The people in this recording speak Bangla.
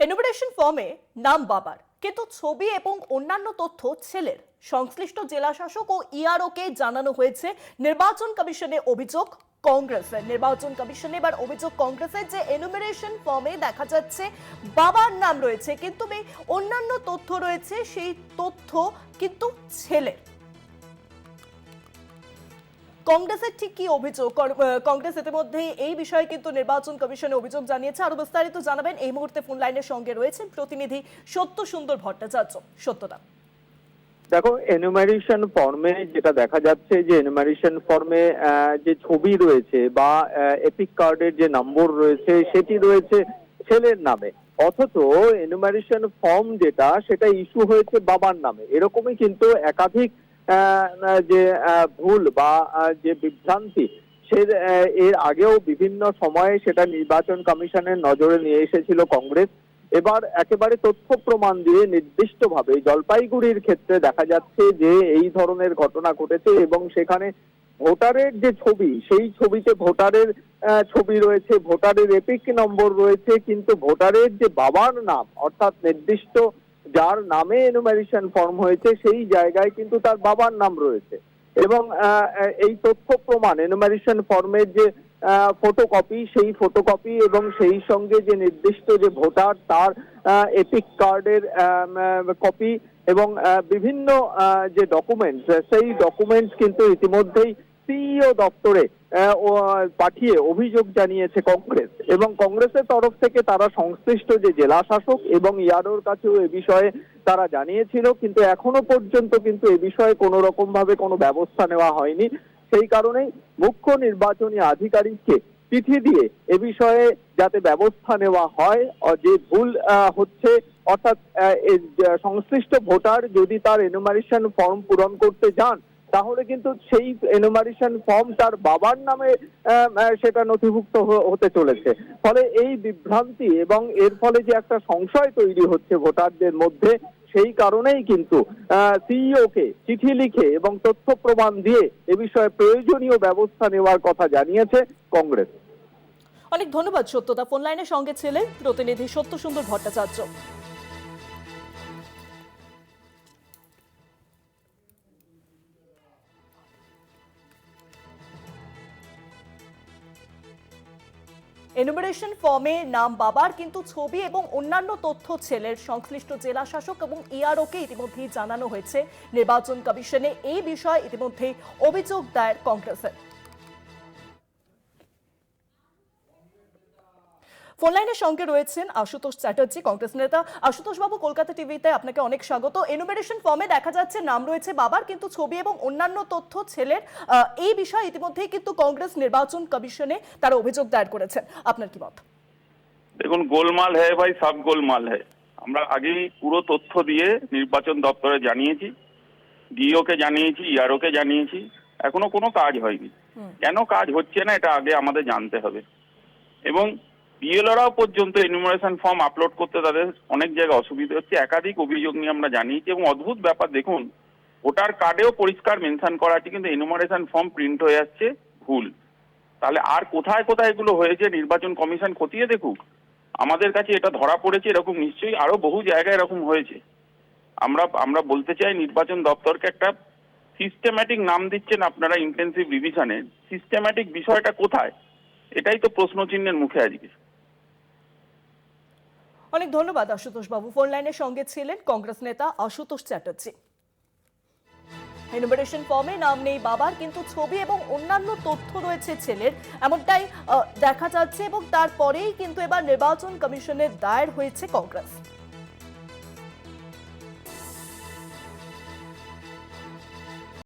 এনুমারেশন ফর্মে নাম বাবার, কিন্তু ছবি এবং অন্যান্য তথ্য ছেলের। সংশ্লিষ্ট জেলাশাসক ও ইআরওকে জানানো হয়েছে নির্বাচন কমিশনে অভিযোগ কংগ্রেসের। নির্বাচন কমিশনে এবার অভিযোগ কংগ্রেসের যে এনুমারেশন ফর্মে দেখা যাচ্ছে বাবার নাম রয়েছে, কিন্তু অন্যান্য তথ্য রয়েছে, সেই তথ্য কিন্তু ছেলের। কংগ্রেসের ঠিক কি অভিযোগ? কংগ্রেস ইতিমধ্যে এই বিষয়ে কিন্তু নির্বাচন কমিশনে অভিযোগ জানিয়েছে। আরও বিস্তারিত জানাবেন। এই মুহূর্তে ফোন লাইনের সঙ্গে রয়েছেন প্রতিনিধি সত্য সুন্দর ভট্টাচার্য। সত্যতা দেখো এনুমারেশন ফর্মে যেটা দেখা যাচ্ছে যে এনুমারেশন ফর্মে যে ছবি রয়েছে বা এপিক কার্ডের যে নম্বর রয়েছে, সেটি রয়েছে ছেলের নামে। অথচ এনুমারেশন ফর্ম যেটা, সেটা ইস্যু হয়েছে বাবার নামে। এরকমই কিন্তু একাধিক যে ভুল বা যে বিভ্রান্তি, সে এর আগেও বিভিন্ন সময়ে সেটা নির্বাচন কমিশনের নজরে নিয়ে এসেছিল কংগ্রেস। এবার একেবারে তথ্য প্রমাণ দিয়ে নির্দিষ্টভাবে জলপাইগুড়ির ক্ষেত্রে দেখা যাচ্ছে যে, এই ধরনের ঘটনা ঘটেছে এবং সেখানে ভোটারের যে ছবি, সেই ছবিতে ভোটারের ছবি রয়েছে, ভোটারের এপিক নম্বর রয়েছে, কিন্তু ভোটারের যে বাবার নাম, অর্থাৎ নির্দিষ্ট যার নামে এনুমারেশন ফর্ম হয়েছে, সেই জায়গায় কিন্তু তার বাবার নাম রয়েছে। এবং এই তথ্য প্রমাণ এনুমারেশন ফর্মের যে ফটোকপি সেই ফটোকপি এবং সেই সঙ্গে যে নির্দিষ্ট যে ভোটার তার এপিক কার্ডের কপি এবং বিভিন্ন যে ডকুমেন্টস সেই ডকুমেন্টস কিন্তু ইতিমধ্যেই সিইও দপ্তরে পাঠিয়ে অভিযোগ জানিয়েছে কংগ্রেস। এবং কংগ্রেসের তরফ থেকে তারা সংশ্লিষ্ট যে জেলা শাসক এবং ইয়ারোর কাছেও এ বিষয়ে তারা জানিয়েছিল, কিন্তু এখনও পর্যন্ত কিন্তু এ বিষয়ে কোনো রকম ভাবে কোনো ব্যবস্থা নেওয়া হয়নি। সেই কারণেই মুখ্য নির্বাচনী আধিকারিককে চিঠি দিয়ে এ বিষয়ে যাতে ব্যবস্থা নেওয়া হয় যে ভুল হচ্ছে, অর্থাৎ সংশ্লিষ্ট ভোটার যদি তার এনুমারেশন ফর্ম পূরণ করতে যান তাহলে কিন্তু সেই এনুমারেশন ফর্ম তার বাবার নামে সেটা নথিভুক্ত হতে চলেছে। ফলে এই বিভ্রান্তি এবং এর ফলে যে একটা সংশয় তৈরি হচ্ছে ভোটারদের মধ্যে, সেই কারণেই কিন্তু সিইও কে চিঠি লিখে এবং তথ্য প্রমাণ দিয়ে এ বিষয়ে প্রয়োজনীয় ব্যবস্থা নেওয়ার কথা জানিয়েছে কংগ্রেস। অনেক ধন্যবাদ সত্যতা ফোন লাইনের সঙ্গে ছিলেন প্রতিনিধি সত্য সুন্দর ভট্টাচার্য। এনুমারেশন ফর্মে নাম বাবার কিন্তু ছবি এবং অন্যান্য তথ্য ছেলের সংশ্লিষ্ট জেলা শাসক এবং ইআরওকে ইতিমধ্যেই জানানো হয়েছে। নির্বাচন কমিশনে এই বিষয়ে ইতিমধ্যে অভিযোগ দায়ের কংগ্রেসের। ফোন লাইনের সঙ্গে রয়েছেন আশুতোষ চ্যাটার্জি কংগ্রেস নেতা। আশুতোষ বাবু কলকাতা টিভিতে আপনাকে অনেক স্বাগত। এনুমেরেশন ফর্মে দেখা যাচ্ছে নাম রয়েছে বাবার কিন্তু ছবি এবং অন্যান্য তথ্য ছেলের। এই বিষয়ে ইতিমধ্যেই কিন্তু কংগ্রেস নির্বাচন কমিশনে তারা অভিযোগ দায়ের করেছেন। আপনার কি মত? দেখুন গোলমাল হ্যায় ভাই সব গোলমাল হ্যায়। আমরা আগেই পুরো তথ্য দিয়ে নির্বাচন দপ্তরে জানিয়েছি ডিওকে জানিয়েছি ইয়ারওকে জানিয়েছি। এখনও কোনো কাজ হয়নি। কেন কাজ হচ্ছে না এটা আগে আমাদের জানতে হবে। এবং বিএলওরাও পর্যন্ত এনুমারেশন ফর্ম আপলোড করতে তাদের অনেক জায়গায় অসুবিধা হচ্ছে। একাধিক অভিযোগ নিয়ে আমরা জানিয়েছি এবং অদ্ভুত ব্যাপার, দেখুন, ভোটার কার্ডেও পরিষ্কার মেনশন করা আছে, কিন্তু এনুমারেশন ফর্ম প্রিন্ট হয়ে যাচ্ছে ভুল। তাহলে আর কোথায় কোথায় এগুলো হয়েছে? নির্বাচন কমিশন খতিয়ে দেখুক। আমাদের কাছে এটা ধরা পড়েছে এরকম, নিশ্চয়ই আরও বহু জায়গায় এরকম হয়েছে। আমরা আমরা বলতে চাই নির্বাচন দপ্তরকে একটা সিস্টেম্যাটিক নাম দিচ্ছেন আপনারা ইন্টেন্সিভ রিভিশনে সিস্টেম্যাটিক বিষয়টা কোথায়? এটাই তো প্রশ্ন চিহ্নের মুখে আজকে। অনেক ধন্যবাদ আশুতোষ বাবু ফোন লাইনের সঙ্গে ছিলেন কংগ্রেস নেতা আশুতোষ চ্যাটার্জি। এনুমারেশন ফর্মে নাম নেই বাবার, কিন্তু ছবি এবং অন্যান্য তথ্য রয়েছে ছেলের। এমনটাই দেখা যাচ্ছে এবং তারপরেই কিন্তু এবার নির্বাচন কমিশনের দায়ের হয়েছে কংগ্রেস।